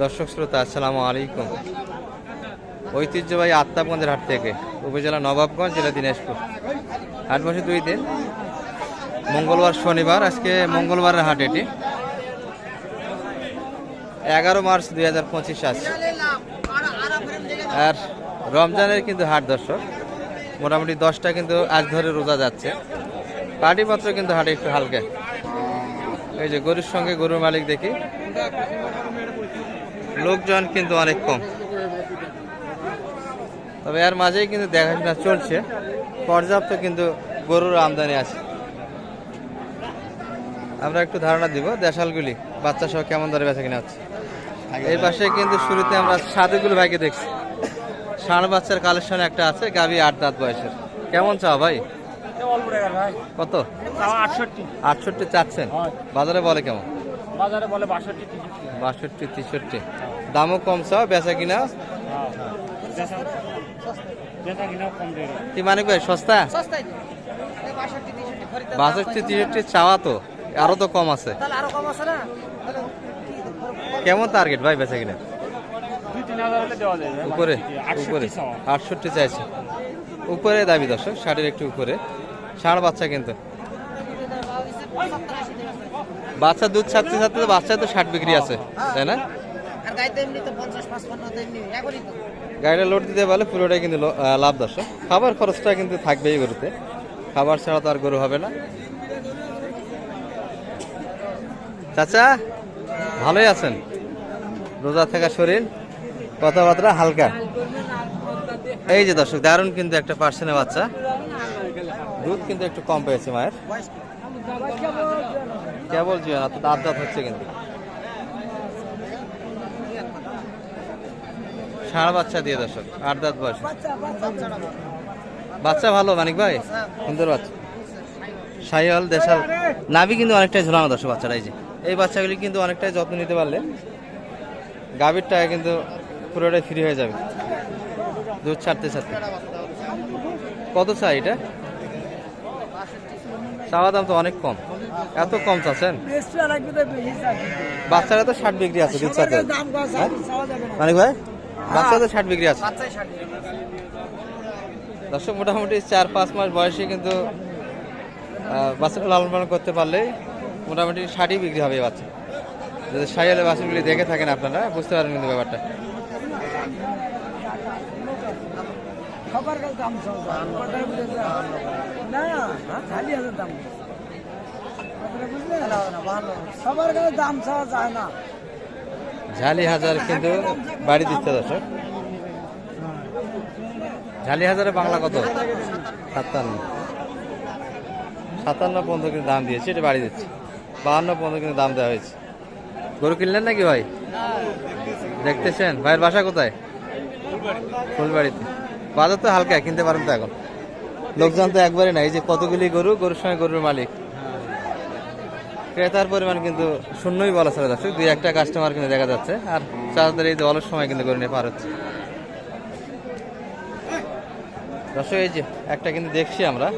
দর্শক শ্রোতা, আসসালামু আলাইকুম। ঐতিহ্যবাহী আত্মাবগঞ্জের হাট থেকে উপজেলা নবাবগঞ্জ, জেলা দিনাজপুর। হাট বসে দুই দিন। মঙ্গলবার শনিবার, আজকে মঙ্গলবারের হাট এটি। এগারো মার্চ দুই হাজার পঁচিশ আছে আর রমজানের কিন্তু হাট দর্শক, মোটামুটি দশটা কিন্তু আজ ধরে রোজা যাচ্ছে। পাটিপত্র কিন্তু হাটে একটু হালকা। এই যে গরুর সঙ্গে গরুর মালিক দেখি। লোকজন কিন্তু অনেক কম। তবে এর মাঝেই কিন্তু দেখাশোনা চলছে। পর্যাপ্ত কিন্তু গরুর আমদানি আছে। আমরা একটু ধারণা দিব, দেশালগুলি বাচ্চা সহ কেমন দরে বেচা কিনা হচ্ছে। এই পাশে কিন্তু শুরুতে আমরা সাধুগুলো ভাইকে দেখছি। ষাঁড় বাচ্চার কালেকশন একটা আছে গাবি আট দাঁত বয়সের। কেমন চাও ভাই? কত? আটষট্টি। আটষট্টি চাচ্ছেন? বাজারে বলে কেমন? বাজারে বলে বাষট্টি তেষট্টি। দামও কম চাও বেচা কিনা? হ্যাঁ দেয় কি মানে ভাই সস্তা বাষট্টি তেষট্টি চাওয়া তো আরও তো কম আছে। তাহলে আরও কম আছে না? তাহলে কেমন টার্গেট ভাই বেচা কিনা। উপরে আটষট্টি উপরে। আটষট্টি চাইছে। উপরে দাবি দর্শক ষাটের একটু উপরে। ষাঁড় বাচ্চা কিন্তু। বাচ্চা দুধ ছাড়তে ছাড়তে তো বাচ্চা তো ষাট বিক্রি আছে তাই না? গাড়িটা লোড দিতে পারলে পুরোটাই কিন্তু লাভ দর্শক খাবার খরচটা কিন্তু থাকবেই গরুতে। খাবার ছাড়া তো আর গরু হবে না। চাচা ভালোই আছেন? রোজা থাকা শরীর কথাবার্তা হালকা? এই যে দর্শক দারুণ কিন্তু একটা পার্সেন্টে বাচ্চা। দুধ কিন্তু একটু কম পেয়েছে মায়ের। কেবল জীবন তো দাঁত দাঁত হচ্ছে কিন্তু। ষাঁড় বাচ্চা দিয়ে দর্শক, আট দাঁত বয়স। বাচ্চা ভালো, মানিক ভাই? সুন্দর বাচ্চা। সাইহল দেশাল। নাভি কিন্তু অনেকটাই ঝোলানো দর্শক বাচ্চাটা, এই যে। এই বাচ্চাগুলি কিন্তু অনেকটাই যত্ন নিতে পারলে গাভীর টাকা কিন্তু পুরোটাই ফ্রি হয়ে যাবে। দুধ ছাড়তে ছাড়তে। কত চাই এটা? চাওয়া দাম তো অনেক কম। এত কম চাচ্ছেন? বাচ্চারা তো ষাট বিক্রি আছে, দুধ হ্যাঁ? মানিক ভাই বাচ্চা তো ষাট বিক্রি আছে। দর্শক, মোটামুটি চার পাঁচ মাস বয়সে কিন্তু বাচ্চাটা লালন পালন করতে পারলেই মোটামুটি ষাটই বিক্রি হবে বাচ্চা। যদি সাইয়ালে বাছুরগুলি দেখে থাকেন আপনারা, বুঝতে পারেন কিন্তু ব্যাপারটা। খবর কাল দাম না খালি হাজার দাম। বুঝলে সবার কাছে দাম চাওয়া যায় না। ঝালি হাজার কিন্তু বাড়ি দিচ্ছে দর্শক। ঝালি হাজারে বাংলা কত? সাতান্ন। সাতান্ন পর্যন্ত কিন্তু দাম দিয়েছে এটা বাড়ি দিচ্ছে। বাহান্ন পর্যন্ত কিন্তু দাম দেওয়া হয়েছে। গরু কিনলেন নাকি ভাই? দেখতেছেন। ভাইয়ের বাসা কোথায়? ফুলবাড়িতে। বাজার তো হালকা কিনতে পারেন তো এখন। লোকজন তো একবারে নাই যে কতগুলি গরু, গরুর সঙ্গে গরুর মালিক। ক্রেতার পরিমাণ কিন্তু শূন্যই বলা চলে যাচ্ছে দুই একটা কাস্টমার কিন্তু দেখা যাচ্ছে, আর চাষদের এই অলস সময় কিন্তু গরু নিয়ে পার হচ্ছে। দর্শক, এই যে একটা কিন্তু দেখছি আমরা,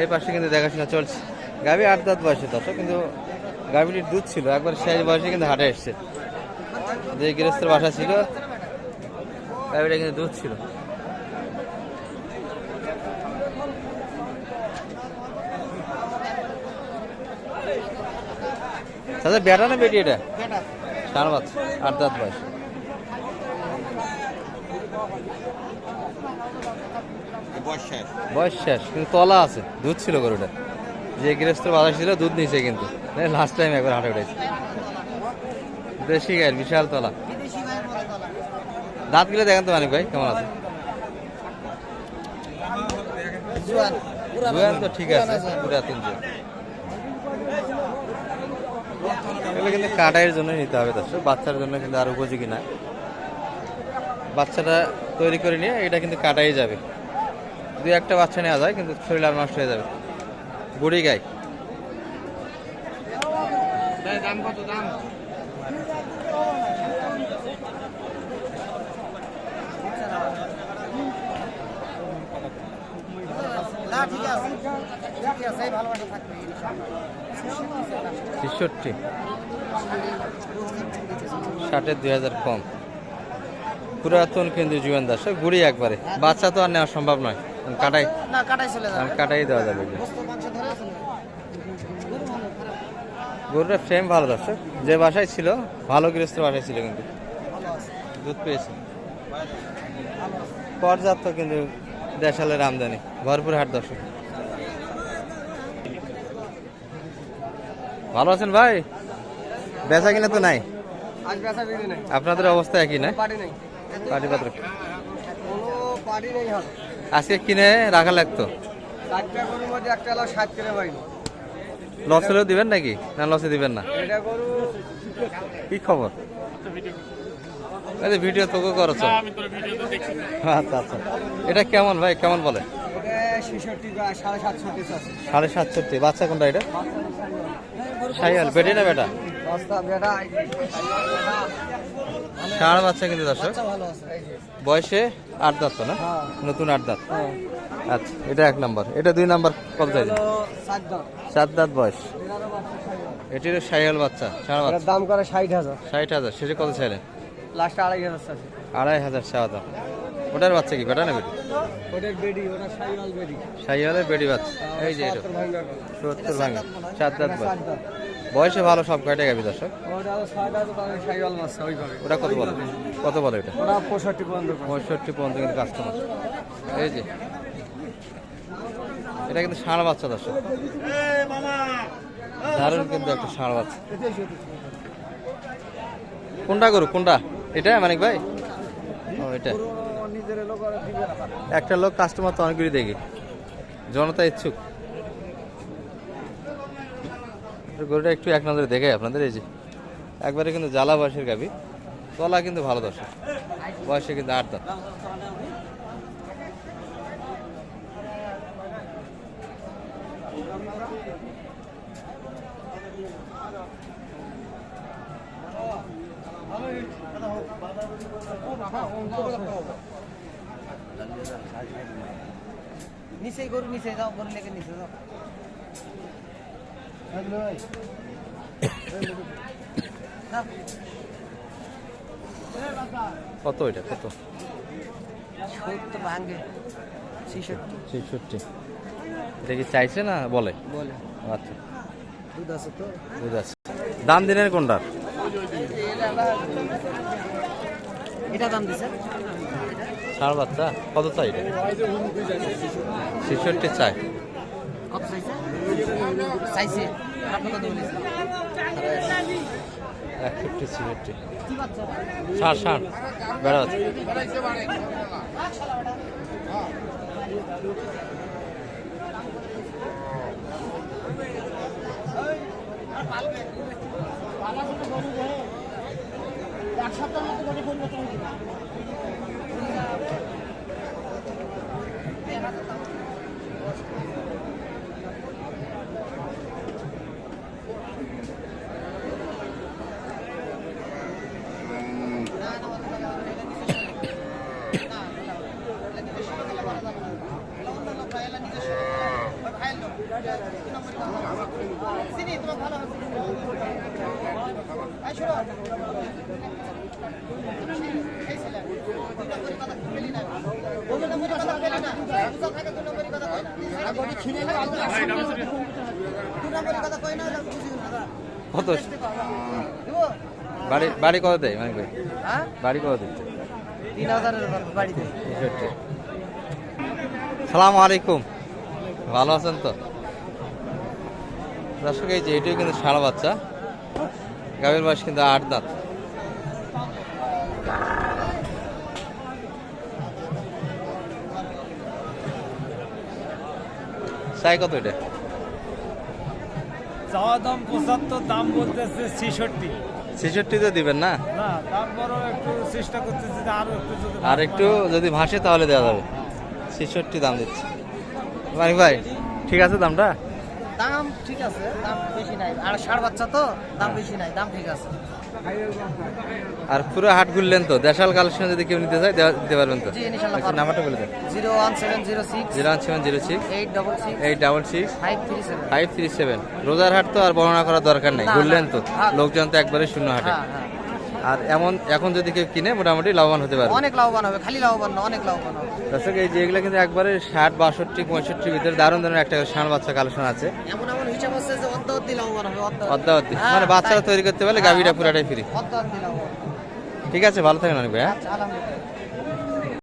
এই পাশে কিন্তু দেখাশোনা চলছে। গাভী আট দাঁত বয়সে দর্শক, কিন্তু গাভীটির দুধ ছিল, একবার শেষ বয়সে কিন্তু হাটে এসছে। যে গৃহস্থের বাসা ছিল, গাভীটা কিন্তু দুধ ছিল। দাদা বেটা না বেটি এটা? সার বাচ্চা আট দাঁত বয়স। বয়স শেষ। কিন্তু তলা আছে দুধ ছিল গরুটা। যে গৃহস্থ বাজার ছিল দুধ নিছে কিন্তু। লাস্ট টাইম একবার হাটে উঠেছে। দেশি গায়ের বিশাল তলা। দাঁতগুলো দেখেন তো মানিক ভাই কেমন আছে? জুয়ান তো ঠিক আছে পুরা তিনজন। এগুলো কিন্তু কাটাইয়ের জন্য নিতে হবে দর্শক বাচ্চার জন্য কিন্তু আর উপযোগী না। বাচ্চাটা তৈরি করে নিয়ে এটা কিন্তু কাটাই যাবে। দু একটা বাচ্চা নেওয়া যায় কিন্তু শরীর আর নষ্ট হয়ে যাবে। বুড়ি গাই। দাম কত দাম? ঠিক আছে। ছেষট্টি। ষাটের দুই হাজার কম। পুরাতন কিন্তু জীবন দাস গুড়ি একবারে। বাচ্চা তো আর নেওয়া সম্ভব নয়। কাটাই কাটাই দেওয়া যাবে এগুলো। গোস্ত মাংস ধরে আছে না? গরু ভালো, খারাপ গরুটার ফ্রেম ভালো দর্শক। যে বাসায় ছিল ভালো গৃহস্থ বাসায় ছিল কিন্তু। দুধ পেয়েছে। পর্যাপ্ত কিন্তু দেশালের আমদানি। ভরপুর হাট দর্শক। ভালো আছেন ভাই? বেচা কিনা তো নাই? আজ বেচা বিক্রি নেই। আপনাদের অবস্থা একই না? পাটি পাত্র আজকে কিনে রাখা লাগতো? লস হলেও দিবেন নাকি? না লসে দিবেন না? এটা গরু কি খবর? এই ভিডিও তোকে করছ। আচ্ছা আচ্ছা। এটা কেমন ভাই? কেমন বলে? সাড়ে সাতষট্টি বাচ্চা কোনটা এটা? সাইয়াল বেটি না বেটা? ষাঁড় বাচ্চা কিন্তু দর্শক। বয়সে আট দাঁত তো না? হ্যাঁ। নতুন আট দাঁত। হ্যাঁ। আচ্ছা এটা এক নম্বর। এটা দুই নম্বর কত দাম চার দাঁত। বয়স। এটির সাইয়াল বাচ্চা ষাঁড় বাচ্চা। দাম করে ষাট হাজার। ষাট হাজার। সেটা কত চাইলেন? লাস্ট আড়াই হাজার আড়াই হাজার দাম। ওটার বাচ্চা কি? বেটা না বেটি ওটার বেডি ওটা সাইওয়াল বেডি। সাইয়ালের বেটি বাচ্চা। এই যে এটা। সত্তর ভাঙার। সত্তর ভাঙা চার দাঁত দাম বয়সে ভালো সব কয়টা গাবি দর্শক ওটা কত বলে? কত বলে এটা? ওটা পঁয়ষট্টি পর্যন্ত। পঁয়ষট্টি পর্যন্ত কিন্তু কাস্টমার এই যে। এটা কিন্তু ষাঁড় বাচ্চা দর্শক। দারুণ কিন্তু একটা ষাঁড় বাচ্চা। কোনটা গরু? কোনটা? এটা মানিক ভাই? ও এটা নিজের লোক আর দিবে না একটা লোক কাস্টমার তো অনেকগুলি দেখি। জনতা ইচ্ছুক। গরুটা একটু এক নজরে দেখে আপনাদের, এই যে একবারে কিন্তু জ্বালা বয়সের গাবি তলা কিন্তু ভালো দর্শক। বয়সে কিন্তু আট দাঁত। নিচে গরু নিচে যাও গরু লেগে নিচে যাও। কত এটা? কত? সত্তর ভাঙে। ছেষট্টি। ছেষট্টি। এটা কি চাইছে না বলে? বলে। আচ্ছা। দুধ আছে তো। বুঝতে পারছি দাম দিনের কোনটার? এটা দাম দিছে। ষাঁড় বাচ্চা কত চাই এটা? ছেষট্টি চাই। একষট্টি ছেষট্টি। ষাঁড় ষাঁড় বেড়া سيدي কত? বাড়ি বাড়ি কত দেয় মানে বাড়ি কত দিচ্ছে তিন হাজারের বাড়িতে সালাম আলাইকুম। ভালো আছেন তো? দর্শক এই যে এটিও কিন্তু সারা বাচ্চা। গাভীর বয়স কিন্তু আট দাঁত। চাই কত এটা? চাওয়া দাম পঁচাত্তর দাম বলতেছে ছেষট্টি। ছেষট্টিতে দিবেন না? আরও একটু যদি আর একটু যদি ভাসে তাহলে দেওয়া যাবে। ছেষট্টি দাম দিচ্ছে। মানিক ভাই ঠিক আছে দামটা? দাম ঠিক আছে দাম বেশি নাই। আর ষাড় বাচ্চা তো দাম বেশি নাই দাম ঠিক আছে। আর পুরো হাট ঘুরলেন তো? দেশাল কালেকশন যদি কেউ নিতে চায় দিতে পারবেন তো? আচ্ছা নাম্বারটা বলে দেন। Zero one seven zero six zero one seven zero six. Eight double six eight double six. Five three seven. Five three seven. রোজার হাট তো আর বর্ণনা করার দরকার নেই। ঘুরলেন তো? হ্যাঁ। লোকজন তো একবারে শূন্য হাটে। হ্যাঁ হ্যাঁ। আর এমন এখন যদি কেউ কিনে মোটামুটি লাভবান হতে পারে অনেক লাভবান হবে খালি লাভবান না অনেক লাভবান হবে। দর্শক এই যেগুলো কিন্তু একবারে ষাট বাষট্টি পঁয়ষট্টির ভিতরে দারুণ দারুণ একটা ষাঁড় বাচ্চা কালেকশন আছে। এমন এমন হিসাব আছে যে অর্ধি লাভবান হবে অর্ধ অদ্যা হ্যাঁ, মানে বাচ্চারা তৈরি করতে পারলে গাভীটা অর্ধ- পুরাটাই ফ্রি ঠিক আছে ভালো থাকেন অনেক ভাই হ্যাঁ? আচ্ছা আলহামদুলিল্লাহ।